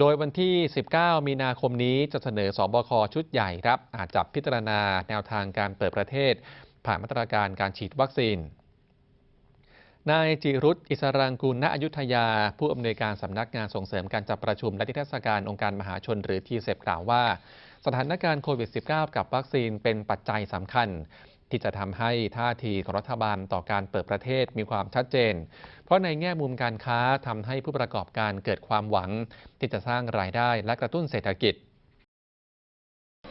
โดยวันที่ 19 มีนาคมนี้จะเสนอสอบคชุดใหญ่ครับ อาจจะพิจารณาแนวทางการเปิดประเทศ ผ่านมาตรการการฉีดวัคซีน นายจิรุตอิสรังกูลณอยุธยา ผู้อำนวยการสำนักงานส่งเสริมการจัดประชุมและนิทรรศการองค์การมหาชนหรือทีเซกล่าวว่า สถานการณ์โควิด -19 กับวัคซีนเป็นปัจจัยสำคัญ ที่จะทำให้ท่าทีของรัฐบาลต่อการเปิดประเทศมีความชัดเจน เพราะในแง่มุมการค้าทำให้ผู้ประกอบการเกิดความหวัง ที่จะสร้างรายได้และกระตุ้นเศรษฐกิจ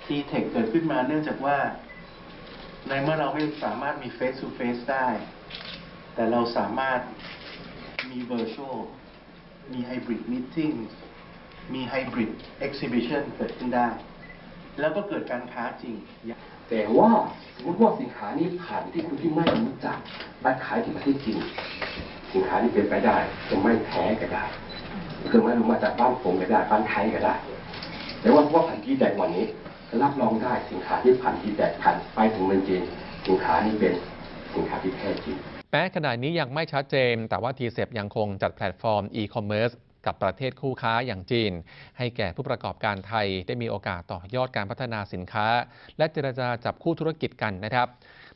ทีเทคเกิดขึ้นมาเนื่องจากว่า ในเมื่อเราไม่สามารถมี Face to Face ได้ แต่เราสามารถมี Virtual มี Hybrid Meeting มี Hybrid Exhibition เกิดขึ้นได้ แล้วก็เกิดการค้าจริง แต่ว่า มมติว่าสินค้านี้ผ่านที่คุณที่ไม่รู้จักและขายที่ประเทศจีนสินค้านี้เป็นไปได้จะไม่แท้ก็ได้คือไม่รู้มาจากบ้านผมก็ได้บ้านไทยก็ได้ แต่ว่าพว่าผ่านที่แดกวันนี้รับรองได้สินค้าที่ผ่านที่แดกผ่านไปถึงเมืองจีนสินค้านี้เป็นสินค้าที่แท้จริงแม้ขณะนี้ยังไม่ชัดเจน แต่ว่า t c e p ยังคงจัดแพลตฟอร์ม e-commerce กับประเทศคู่ค้าอย่างจีน ให้แก่ผู้ประกอบการไทยได้มีโอกาสต่อยอดการพัฒนาสินค้า และเจรจาจับคู่ธุรกิจกันนะครับ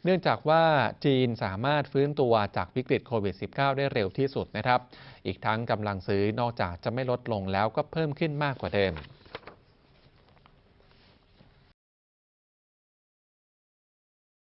เนื่องจากว่าจีนสามารถฟื้นตัวจากวิกฤตโควิด -19 ได้เร็วที่สุดนะครับ อีกทั้งกำลังซื้อนอกจากจะไม่ลดลงแล้วก็เพิ่มขึ้นมากกว่าเดิม